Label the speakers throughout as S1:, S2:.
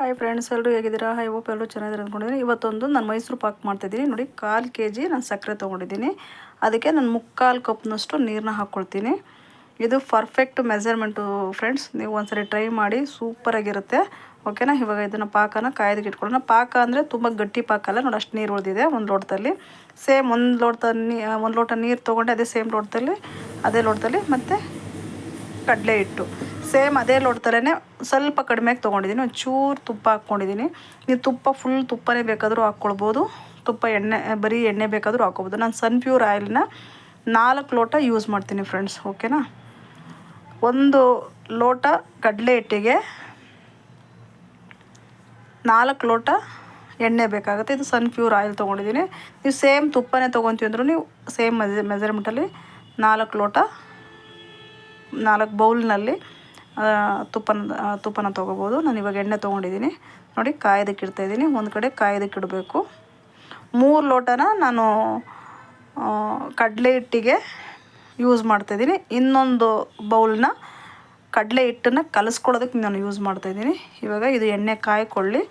S1: Hi friends ಎಲ್ಲರೂ ಹೇಗಿದ್ದೀರಾ? High hope ಎಲ್ಲರೂ ಚೆನ್ನಾಗಿದ್ದಾರೆ ಅಂದ್ಕೊಂಡಿದ್ದೀನಿ. ಇವತ್ತೊಂದು ನಾನು ಮೈಸೂರು ಪಾಕ್ ಮಾಡ್ತಿದ್ದೀನಿ. ನೋಡಿ, ಕಾಲು ಕೆ ಜಿ ನಾನು ಸಕ್ಕರೆ ತೊಗೊಂಡಿದ್ದೀನಿ. ಅದಕ್ಕೆ ನಾನು ಮುಕ್ಕಾಲು ಕಪ್ನಷ್ಟು ನೀರನ್ನ ಹಾಕ್ಕೊಳ್ತೀನಿ. ಇದು ಪರ್ಫೆಕ್ಟ್ ಮೆಜರ್ಮೆಂಟು ಫ್ರೆಂಡ್ಸ್ ನೀವು ಒಂದ್ಸರಿ ಟ್ರೈ ಮಾಡಿ ಸೂಪರಾಗಿರುತ್ತೆ ಓಕೆನಾ ಇವಾಗ ಇದನ್ನು ಪಾಕನ ಕಾಯ್ದಕ್ಕೆ ಇಟ್ಕೊಳ್ಳೋಣ. ಪಾಕ ಅಂದರೆ ತುಂಬ ಗಟ್ಟಿ ಪಾಕ ಅಲ್ಲ. ನೋಡಿ, ಅಷ್ಟು ನೀರು ಉಳಿದಿದೆ ಒಂದು ಲೋಟದಲ್ಲಿ. ಸೇಮ್ ಒಂದು ಲೋಟ ನೀ ಒಂದು ಲೋಟ ನೀರು ತೊಗೊಂಡೆ, ಅದೇ ಸೇಮ್ ಲೋಟದಲ್ಲಿ, ಅದೇ ಲೋಟದಲ್ಲಿ ಮತ್ತು ಕಡಲೆ ಹಿಟ್ಟು. ಸೇಮ್ ಅದೇ ಲೋಟದಲ್ಲೇ ಸ್ವಲ್ಪ ಕಡಿಮೆಗೆ ತೊಗೊಂಡಿದ್ದೀನಿ. ಒಂದು ಚೂರು ತುಪ್ಪ ಹಾಕ್ಕೊಂಡಿದ್ದೀನಿ. ನೀವು ತುಪ್ಪ ಫುಲ್ ತುಪ್ಪನೇ ಬೇಕಾದರೂ ಹಾಕ್ಕೊಳ್ಬೋದು. ತುಪ್ಪ ಎಣ್ಣೆ, ಬರೀ ಎಣ್ಣೆ ಬೇಕಾದರೂ ಹಾಕ್ಕೊಬೋದು ನಾನು ಸನ್ಪ್ಯೂರ್ ಆಯಿಲ್ನ ನಾಲ್ಕು ಲೋಟ ಯೂಸ್ ಮಾಡ್ತೀನಿ ಫ್ರೆಂಡ್ಸ್ ಓಕೆನಾ ಒಂದು ಲೋಟ ಕಡಲೆ ಹಿಟ್ಟಿಗೆ ನಾಲ್ಕು ಲೋಟ ಎಣ್ಣೆ ಬೇಕಾಗುತ್ತೆ. ಇದು ಸನ್ಪ್ಯೂರ್ ಆಯಿಲ್ ತೊಗೊಂಡಿದ್ದೀನಿ. ನೀವು ಸೇಮ್ ತುಪ್ಪನೇ ತೊಗೊತೀವಿ ಅಂದರೂ ನೀವು ಸೇಮ್ ಮೆಜ ಮೆಜರ್ಮೆಂಟಲ್ಲಿ ನಾಲ್ಕು ಲೋಟ, ನಾಲ್ಕು ಬೌಲ್ನಲ್ಲಿ ತುಪ್ಪನ ತುಪ್ಪನ ತೊಗೋಬೋದು. ನಾನು ಇವಾಗ ಎಣ್ಣೆ ತೊಗೊಂಡಿದ್ದೀನಿ ನೋಡಿ ಕಾಯ್ದಕ್ಕೆ ಇಡ್ತಾಯಿದ್ದೀನಿ ಒಂದು ಕಡೆ ಕಾಯೋದಕ್ಕೆ ಇಡಬೇಕು. ಮೂರು ಲೋಟನ ನಾನು ಕಡಲೆ ಹಿಟ್ಟಿಗೆ ಯೂಸ್ ಮಾಡ್ತಾಯಿದ್ದೀನಿ ಇನ್ನೊಂದು ಬೌಲ್ನ ಕಡಲೆ ಹಿಟ್ಟನ್ನು ಕಲಿಸ್ಕೊಳ್ಳೋದಕ್ಕೆ ನಾನು ಯೂಸ್ ಮಾಡ್ತಾಯಿದ್ದೀನಿ ಇವಾಗ ಇದು ಎಣ್ಣೆ ಕಾಯ್ಕೊಳ್ಳಿ.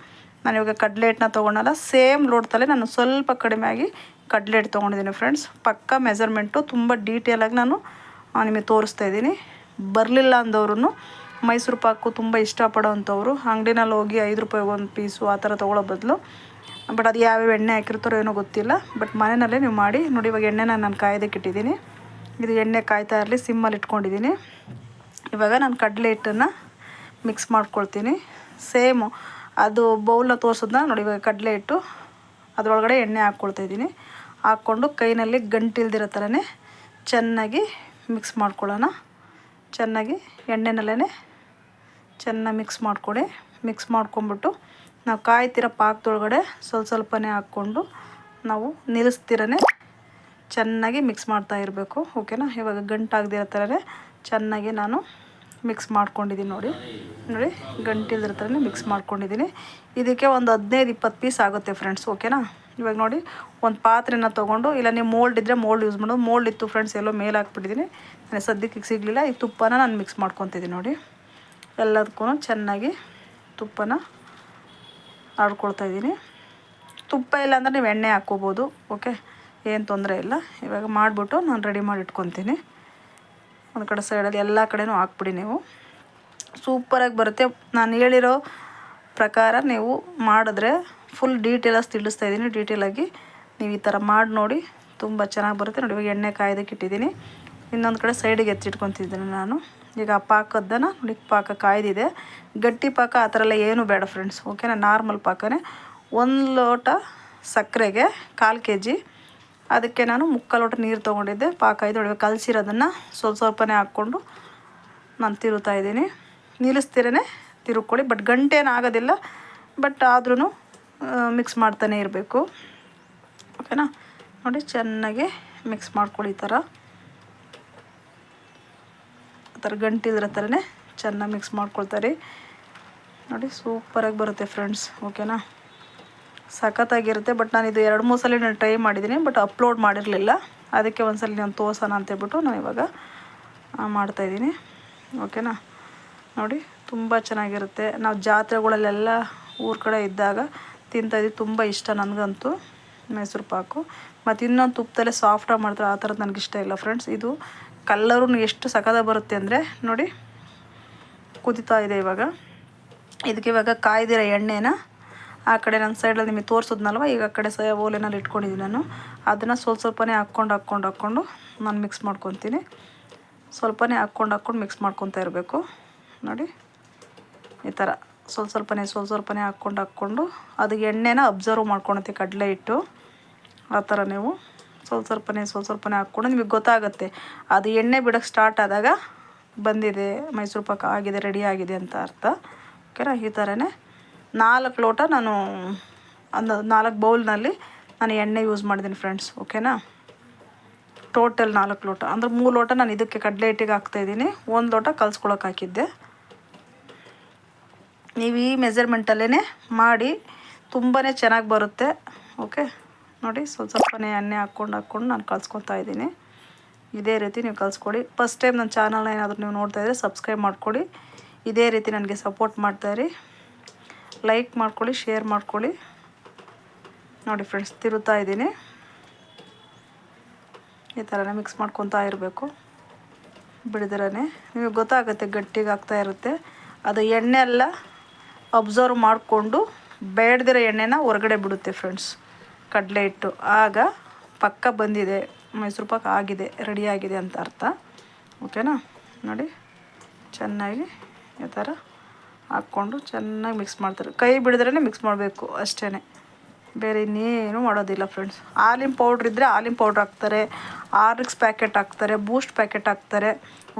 S1: ನಾನು ಇವಾಗ ಕಡಲೆ ಹಿಟ್ಟನ್ನ ತೊಗೊಂಡಲ್ಲ, ಸೇಮ್ ಲೋಟದಲ್ಲೇ ನಾನು ಸ್ವಲ್ಪ ಕಡಿಮೆ ಆಗಿ ಕಡಲೆ ಹಿಟ್ಟು ತೊಗೊಂಡಿದ್ದೀನಿ ಫ್ರೆಂಡ್ಸ್ ಪಕ್ಕ ಮೆಜರ್ಮೆಂಟು ತುಂಬ ಡೀಟೇಲಾಗಿ ನಾನು ನಿಮಗೆ ತೋರಿಸ್ತಾ ಇದ್ದೀನಿ ಬರಲಿಲ್ಲ ಅಂದವ್ರು ಮೈಸೂರು ಪಾಕು ತುಂಬ ಇಷ್ಟಪಡೋವಂಥವ್ರು. ಅಂಗಡಿನಲ್ಲಿ ಹೋಗಿ ಐದು ರೂಪಾಯಿ ಒಂದು ಪೀಸು ಆ ಥರ ತೊಗೊಳ್ಳೋ ಬದಲು. ಬಟ್ ಅದು ಯಾವ್ಯಾವ ಎಣ್ಣೆ ಹಾಕಿರ್ತಾರೋ ಏನೋ ಗೊತ್ತಿಲ್ಲ. ಬಟ್ ಮನೆಯಲ್ಲೇ ನೀವು ಮಾಡಿ. ನೋಡಿ, ಇವಾಗ ಎಣ್ಣೆನ ನಾನು ಕಾಯ್ದಕ್ಕೆ ಇಟ್ಟಿದ್ದೀನಿ ಇದು ಎಣ್ಣೆ ಕಾಯ್ತಾ ಇರಲಿ, ಸಿಮ್ಮಲ್ಲಿ ಇಟ್ಕೊಂಡಿದ್ದೀನಿ. ಇವಾಗ ನಾನು ಕಡಲೆ ಹಿಟ್ಟನ್ನು ಮಿಕ್ಸ್ ಮಾಡ್ಕೊಳ್ತೀನಿ. ಸೇಮು, ಅದು ಬೌಲ್ನ ತೋರಿಸೋದನ್ನ ನೋಡಿ, ಇವಾಗ ಕಡಲೆ ಹಿಟ್ಟು, ಅದರೊಳಗಡೆ ಎಣ್ಣೆ ಹಾಕ್ಕೊಳ್ತಾ ಇದ್ದೀನಿ. ಹಾಕ್ಕೊಂಡು ಕೈನಲ್ಲಿ ಗಂಟಿಲ್ದಿರೋ ಥರನೇ ಚೆನ್ನಾಗಿ ಮಿಕ್ಸ್ ಮಾಡ್ಕೊಳ್ಳೋಣ. ಚೆನ್ನಾಗಿ ಎಣ್ಣೆನಲ್ಲೇ ಚೆನ್ನಾಗಿ ಮಿಕ್ಸ್ ಮಾಡಿಕೊಡಿ. ಮಿಕ್ಸ್ ಮಾಡ್ಕೊಂಬಿಟ್ಟು ನಾವು ಕಾಯ್ತಿರೋ ಪಾಕದೊಳಗಡೆ ಸ್ವಲ್ಪ ಸ್ವಲ್ಪನೇ ಹಾಕ್ಕೊಂಡು ನಾವು ನಿಲ್ಲಿಸ್ತಿರನೇ ಚೆನ್ನಾಗಿ ಮಿಕ್ಸ್ ಮಾಡ್ತಾ ಇರಬೇಕು. ಓಕೆನಾ ಇವಾಗ ಗಂಟಾಗದಿರೋ ಥರನೇ ಚೆನ್ನಾಗಿ ನಾನು ಮಿಕ್ಸ್ ಮಾಡ್ಕೊಂಡಿದ್ದೀನಿ ನೋಡಿ. ನೋಡಿ, ಗಂಟಿಲ್ದಿರೋ ಥರನೇ ಮಿಕ್ಸ್ ಮಾಡ್ಕೊಂಡಿದ್ದೀನಿ. ಇದಕ್ಕೆ ಒಂದು ಹದಿನೈದು ಇಪ್ಪತ್ತು ಪೀಸ್ ಆಗುತ್ತೆ ಫ್ರೆಂಡ್ಸ್ ಓಕೆನಾ ಇವಾಗ ನೋಡಿ, ಒಂದು ಪಾತ್ರೆನ ತೊಗೊಂಡು, ಇಲ್ಲ ನೀವು ಮೋಲ್ಡ್ ಇದ್ದರೆ ಮೋಲ್ಡ್ ಯೂಸ್ ಮಾಡೋದು ಮೋಲ್ಡ್ ಇತ್ತು ಫ್ರೆಂಡ್ಸ್ ಎಲ್ಲೋ ಮೇಲೆ ಹಾಕ್ಬಿಟ್ಟಿದ್ದೀನಿ ಸದ್ಯಕ್ಕೆ ಸಿಗಲಿಲ್ಲ, ಈ ತುಪ್ಪನ ನಾನು ಮಿಕ್ಸ್ ಮಾಡ್ಕೊತಿದ್ದೀನಿ ನೋಡಿ. ಎಲ್ಲದಕ್ಕೂ ಚೆನ್ನಾಗಿ ತುಪ್ಪನ ಆಡ್ಕೊಳ್ತಾಯಿದ್ದೀನಿ ತುಪ್ಪ ಇಲ್ಲ ಅಂದರೆ ನೀವು ಎಣ್ಣೆ ಹಾಕ್ಕೋಬೋದು ಓಕೆ ಏನು ತೊಂದರೆ ಇಲ್ಲ. ಇವಾಗ ಮಾಡಿಬಿಟ್ಟು ನಾನು ರೆಡಿ ಮಾಡಿ ಇಟ್ಕೊತೀನಿ. ಒಂದು ಕಡೆ ಸೈಡಲ್ಲಿ ಎಲ್ಲ ಕಡೆನೂ ಹಾಕ್ಬಿಡಿ ನೀವು. ಸೂಪರಾಗಿ ಬರುತ್ತೆ. ನಾನು ಹೇಳಿರೋ ಪ್ರಕಾರ ನೀವು ಮಾಡಿದ್ರೆ ಫುಲ್ ಡೀಟೇಲಾಗಿ ತಿಳಿಸ್ತಾ ಇದ್ದೀನಿ. ಡೀಟೇಲಾಗಿ ನೀವು ಈ ಥರ ಮಾಡಿ ನೋಡಿ ತುಂಬ ಚೆನ್ನಾಗಿ ಬರುತ್ತೆ. ನೋಡಿ, ಇವಾಗ ಎಣ್ಣೆ ಕಾಯ್ದಕ್ಕೆ ಇಟ್ಟಿದ್ದೀನಿ. ಇನ್ನೊಂದು ಕಡೆ ಸೈಡಿಗೆ ಎತ್ತಿಟ್ಕೊತಿದ್ದೀನಿ ನಾನು. ಈಗ ಆ ಪಾಕದ್ದನ್ನು ನೋಡಿ, ಪಾಕ ಕಾಯ್ದಿದೆ. ಗಟ್ಟಿ ಪಾಕ ಆ ಥರ ಎಲ್ಲ ಏನು ಬೇಡ ಫ್ರೆಂಡ್ಸ್ ಓಕೆನಾ ನಾರ್ಮಲ್ ಪಾಕನೇ. ಒಂದು ಲೋಟ ಸಕ್ಕರೆಗೆ ಕಾಲು ಕೆ ಜಿ ಅದಕ್ಕೆ ನಾನು ಮುಕ್ಕಾಲು ಲೋಟ ನೀರು ತೊಗೊಂಡಿದ್ದೆ. ಪಾಕ ಇದು ನೋಡಿ ಕಲಸಿರೋದನ್ನು ಸ್ವಲ್ಪ ಸ್ವಲ್ಪನೇ ಹಾಕ್ಕೊಂಡು ನಾನು ತಿರುತ್ತಾ ಇದ್ದೀನಿ. ನಿಲ್ಲಿಸ್ತಿರೇ ತಿರುಗ್ಕೊಳ್ಳಿ. ಬಟ್ ಗಂಟೆ ಆಗೋದಿಲ್ಲ. ಬಟ್ ಆದ್ರೂ ಮಿಕ್ಸ್ ಮಾಡ್ತಾನೆ ಇರಬೇಕು. ಓಕೆನಾ ನೋಡಿ, ಚೆನ್ನಾಗಿ ಮಿಕ್ಸ್ ಮಾಡ್ಕೊಳ್ಳಿ ಥರ ಆ ಥರ ಗಂಟಿದ್ರ ಥರನೇ ಚೆನ್ನಾಗಿ ಮಿಕ್ಸ್ ಮಾಡ್ಕೊಳ್ತಾರೆ. ನೋಡಿ ಸೂಪರಾಗಿ ಬರುತ್ತೆ ಫ್ರೆಂಡ್ಸ್ ಓಕೆನಾ ಸಖತ್ತಾಗಿರುತ್ತೆ ಬಟ್ ನಾನು ಇದು ಎರಡು, ಮೂರು ಸಲ ನಾನು ಟ್ರೈ ಮಾಡಿದ್ದೀನಿ ಬಟ್ ಅಪ್ಲೋಡ್ ಮಾಡಿರಲಿಲ್ಲ. ಅದಕ್ಕೆ ಒಂದು ಸಲ ನಾನು ತೋರ್ಸೋಣ ಅಂತೇಳ್ಬಿಟ್ಟು ನಾನು ಇವಾಗ ಮಾಡ್ತಾಯಿದ್ದೀನಿ ಓಕೆನಾ ನೋಡಿ, ತುಂಬ ಚೆನ್ನಾಗಿರುತ್ತೆ. ನಾವು ಜಾತ್ರೆಗಳಲ್ಲೆಲ್ಲ ಊರ ಕಡೆ ಇದ್ದಾಗ ತಿಂತಾಯಿದ್ವಿ ತುಂಬ ಇಷ್ಟ ನನಗಂತೂ ಮೈಸೂರು ಪಾಕು. ಮತ್ತು ಇನ್ನೊಂದು ತುಪ್ಪದಲ್ಲೇ ಸಾಫ್ಟಾಗಿ ಮಾಡ್ತಾರೆ, ಆ ಥರದ್ದು ನನಗೆ ಇಷ್ಟ ಇಲ್ಲ ಫ್ರೆಂಡ್ಸ್ ಇದು ಕಲ್ಲರು ಎಷ್ಟು ಸಕದ ಬರುತ್ತೆ ಅಂದರೆ ನೋಡಿ, ಕುದಿತಾ ಇದೆ ಇವಾಗ. ಇದಕ್ಕೆ ಇವಾಗ ಕಾಯ್ದಿರೋ ಎಣ್ಣೆನ ಆ ಕಡೆ ನನ್ನ ಸೈಡಲ್ಲಿ ನಿಮಗೆ ತೋರಿಸಿದ್ನಲ್ವ? ಈಗ ಆ ಕಡೆ ಸಯ ಓಲೆನಲ್ಲಿ ಇಟ್ಕೊಂಡಿದ್ದೀನಿ ನಾನು. ಅದನ್ನು ಸ್ವಲ್ಪ ಸ್ವಲ್ಪನೇ ಹಾಕ್ಕೊಂಡು ಹಾಕ್ಕೊಂಡು ಹಾಕ್ಕೊಂಡು ನಾನು ಮಿಕ್ಸ್ ಮಾಡ್ಕೊತೀನಿ. ಸ್ವಲ್ಪನೇ ಹಾಕ್ಕೊಂಡು ಹಾಕ್ಕೊಂಡು ಮಿಕ್ಸ್ ಮಾಡ್ಕೊತಾ ಇರಬೇಕು. ನೋಡಿ, ಈ ಥರ. ಸ್ವಲ್ಪ ಸ್ವಲ್ಪನೇ ಸ್ವಲ್ಪ ಸ್ವಲ್ಪನೇ ಹಾಕ್ಕೊಂಡು ಹಾಕ್ಕೊಂಡು ಅದು ಎಣ್ಣೆನ ಅಬ್ಸರ್ವ್ ಮಾಡ್ಕೊಳತ್ತೆ ಕಡಲೆ ಹಿಟ್ಟು. ಆ ಥರ ನೀವು ಸ್ವಲ್ಪ ಸ್ವಲ್ಪನೇ ಸ್ವಲ್ಪ ಸ್ವಲ್ಪನೇ ಹಾಕ್ಕೊಂಡು ನಿಮಗೆ ಗೊತ್ತಾಗುತ್ತೆ. ಅದು ಎಣ್ಣೆ ಬಿಡೋಕ್ಕೆ ಸ್ಟಾರ್ಟ್ ಆದಾಗ ಬಂದಿದೆ, ಮೈಸೂರು ಪಾಕ ಆಗಿದೆ ರೆಡಿ ಆಗಿದೆ ಅಂತ ಅರ್ಥ. ಓಕೆನಾ ಈ ಥರನೇ ನಾಲ್ಕು ಲೋಟ ನಾನು ಒಂದು ನಾಲ್ಕು ಬೌಲ್ನಲ್ಲಿ ನಾನು ಎಣ್ಣೆ ಯೂಸ್ ಮಾಡಿದ್ದೀನಿ ಫ್ರೆಂಡ್ಸ್ ಓಕೆನಾ ಟೋಟಲ್ ನಾಲ್ಕು ಲೋಟ. ಅಂದ್ರೆ ಮೂರು ಲೋಟ ನಾನು ಇದಕ್ಕೆ ಕಡಲೆ ಹಿಟ್ಟಿಗೆ ಹಾಕ್ತಾಯಿದ್ದೀನಿ ಒಂದು ಲೋಟ ಕಲ್ಸ್ಕೊಳಕ್ಕೆ ಹಾಕಿದ್ದೆ. ನೀವು ಈ ಮೆಜರ್ಮೆಂಟಲ್ಲೇ ಮಾಡಿ ತುಂಬಾ ಚೆನ್ನಾಗಿ ಬರುತ್ತೆ. ಓಕೆ? ನೋಡಿ, ಸ್ವಲ್ಪ ಸ್ವಲ್ಪನೇ ಎಣ್ಣೆ ಹಾಕ್ಕೊಂಡು ಹಾಕ್ಕೊಂಡು ನಾನು ಕಲ್ಸ್ಕೊತಾ ಇದ್ದೀನಿ. ಇದೇ ರೀತಿ ನೀವು ಕಲಿಸ್ಕೊಡಿ ಫಸ್ಟ್ ಟೈಮ್ ನನ್ನ ಚಾನಲ್ನ ಏನಾದರೂ ನೀವು ನೋಡ್ತಾ ಇದ್ದರೆ ಸಬ್ಸ್ಕ್ರೈಬ್ ಮಾಡಿಕೊಡಿ. ಇದೇ ರೀತಿ ನನಗೆ ಸಪೋರ್ಟ್ ಮಾಡ್ತಾಯಿರಿ ಲೈಕ್ ಮಾಡ್ಕೊಳ್ಳಿ ಶೇರ್ ಮಾಡ್ಕೊಳ್ಳಿ ನೋಡಿ ಫ್ರೆಂಡ್ಸ್ ತಿರುತ್ತಾ ಇದ್ದೀನಿ. ಈ ಥರನೇ ಮಿಕ್ಸ್ ಮಾಡ್ಕೊತಾ ಇರಬೇಕು. ಬಿಡಿದ್ರೇ ನಿಮಗೆ ಗೊತ್ತಾಗುತ್ತೆ ಗಟ್ಟಿಗೆ ಆಗ್ತಾ ಇರುತ್ತೆ. ಅದು ಎಣ್ಣೆ ಎಲ್ಲ ಅಬ್ಸರ್ವ್ ಮಾಡಿಕೊಂಡು ಬೇಡದಿರೋ ಎಣ್ಣೆನ ಹೊರಗಡೆ ಬಿಡುತ್ತೆ ಫ್ರೆಂಡ್ಸ್ ಕಡಲೆ ಹಿಟ್ಟು. ಆಗ ಪಕ್ಕ ಬಂದಿದೆ, ಮೈಸೂರು ಪಾಕ್ ಆಗಿದೆ ರೆಡಿಯಾಗಿದೆ ಅಂತ ಅರ್ಥ. ಓಕೆನಾ ನೋಡಿ, ಚೆನ್ನಾಗಿ ಈ ಥರ ಹಾಕ್ಕೊಂಡು ಚೆನ್ನಾಗಿ ಮಿಕ್ಸ್ ಮಾಡ್ತಾರೆ. ಕೈ ಬಿಡಿದ್ರೇ ಮಿಕ್ಸ್ ಮಾಡಬೇಕು ಅಷ್ಟೇ ಬೇರೆ ಇನ್ನೇನು ಮಾಡೋದಿಲ್ಲ ಫ್ರೆಂಡ್ಸ್ ಹಾಲಿನ ಪೌಡ್ರ್ ಇದ್ದರೆ ಹಾಲಿನ ಪೌಡ್ರ್ ಹಾಕ್ತಾರೆ ಆರ್ಕ್ಸ್ ಪ್ಯಾಕೆಟ್ ಹಾಕ್ತಾರೆ ಬೂಸ್ಟ್ ಪ್ಯಾಕೆಟ್ ಹಾಕ್ತಾರೆ.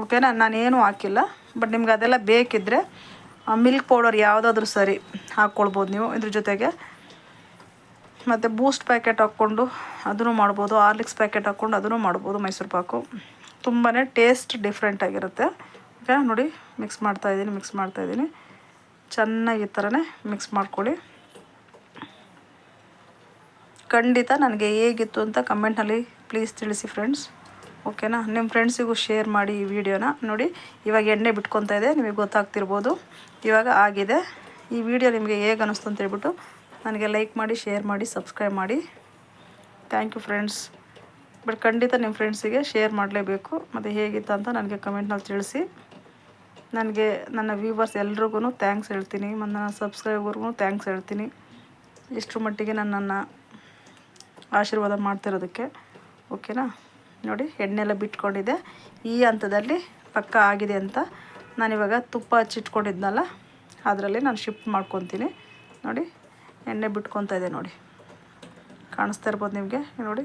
S1: ಓಕೆನಾ ನಾನೇನು ಹಾಕಿಲ್ಲ ಬಟ್ ನಿಮ್ಗೆ ಅದೆಲ್ಲ ಬೇಕಿದ್ದರೆ ಮಿಲ್ಕ್ ಪೌಡರ್ ಯಾವುದಾದ್ರೂ ಸರಿ ಹಾಕ್ಕೊಳ್ಬೋದು ನೀವು. ಇದ್ರ ಜೊತೆಗೆ ಮತ್ತು ಬೂಸ್ಟ್ ಪ್ಯಾಕೆಟ್ ಹಾಕ್ಕೊಂಡು ಅದನ್ನು ಮಾಡ್ಬೋದು. ಆರ್ಲಿಕ್ಸ್ ಪ್ಯಾಕೆಟ್ ಹಾಕ್ಕೊಂಡು ಅದನ್ನು ಮಾಡ್ಬೋದು ಮೈಸೂರು ಪಾಕು. ತುಂಬಾ ಟೇಸ್ಟ್ ಡಿಫ್ರೆಂಟ್ ಆಗಿರುತ್ತೆ. ಓಕೆ ನೋಡಿ ಮಿಕ್ಸ್ ಮಾಡ್ತಾಯಿದ್ದೀನಿ ಮಿಕ್ಸ್ ಮಾಡ್ತಾಯಿದ್ದೀನಿ ಚೆನ್ನಾಗಿ ಈ ಥರನೇ ಮಿಕ್ಸ್ ಮಾಡ್ಕೊಳ್ಳಿ. ಖಂಡಿತ ನನಗೆ ಹೇಗಿತ್ತು ಅಂತ ಕಮೆಂಟ್ನಲ್ಲಿ ಪ್ಲೀಸ್ ತಿಳಿಸಿ ಫ್ರೆಂಡ್ಸ್ ಓಕೆನಾ? ನಿಮ್ಮ ಫ್ರೆಂಡ್ಸಿಗೂ ಶೇರ್ ಮಾಡಿ ಈ ವಿಡಿಯೋನ. ನೋಡಿ, ಇವಾಗ ಎಣ್ಣೆ ಬಿಟ್ಕೊತಾ ಇದೆ, ನಿಮಗೆ ಗೊತ್ತಾಗ್ತಿರ್ಬೋದು. ಇವಾಗ ಆಗಿದೆ. ಈ ವಿಡಿಯೋ ನಿಮಗೆ ಹೇಗೆ ಅನ್ನಿಸ್ತು ಅಂತ ಹೇಳ್ಬಿಟ್ಟು ನನಗೆ ಲೈಕ್ ಮಾಡಿ, ಶೇರ್ ಮಾಡಿ, ಸಬ್ಸ್ಕ್ರೈಬ್ ಮಾಡಿ. Thank you friends. ಬಟ್ ಖಂಡಿತ ನಿಮ್ಮ ಫ್ರೆಂಡ್ಸಿಗೆ ಶೇರ್ ಮಾಡಲೇಬೇಕು. ಮತ್ತು ಹೇಗಿತ್ತು ಅಂತ ನನಗೆ ಕಮೆಂಟ್ನಲ್ಲಿ ತಿಳಿಸಿ. ನನಗೆ, ನನ್ನ ವ್ಯೂವರ್ಸ್ ಎಲ್ರಿಗೂ ಥ್ಯಾಂಕ್ಸ್ ಹೇಳ್ತೀನಿ. ಮತ್ತು ನನ್ನ ಸಬ್ಸ್ಕ್ರೈಬರ್ಗೂ ಥ್ಯಾಂಕ್ಸ್ ಹೇಳ್ತೀನಿ. ಇಷ್ಟರ ಮಟ್ಟಿಗೆ ನನ್ನನ್ನು ಆಶೀರ್ವಾದ ಮಾಡ್ತಿರೋದಕ್ಕೆ. ಓಕೆನಾ? ನೋಡಿ, ಎಣ್ಣೆಲ್ಲ ಬಿಟ್ಕೊಂಡಿದೆ. ಈ ಹಂತದಲ್ಲಿ ಪಕ್ಕ ಆಗಿದೆ ಅಂತ ನಾನಿವಾಗ ತುಪ್ಪ ಹಚ್ಚಿಟ್ಕೊಂಡಿದ್ನಲ್ಲ, ಅದರಲ್ಲಿ ನಾನು ಶಿಫ್ಟ್ ಮಾಡ್ಕೊತೀನಿ. ನೋಡಿ, ಎಣ್ಣೆ ಬಿಟ್ಕೊತಾ ಇದೆ ನೋಡಿ. ಕಾಣಿಸ್ತಾ ಇರ್ಬೋದು ನಿಮಗೆ? ನೋಡಿ.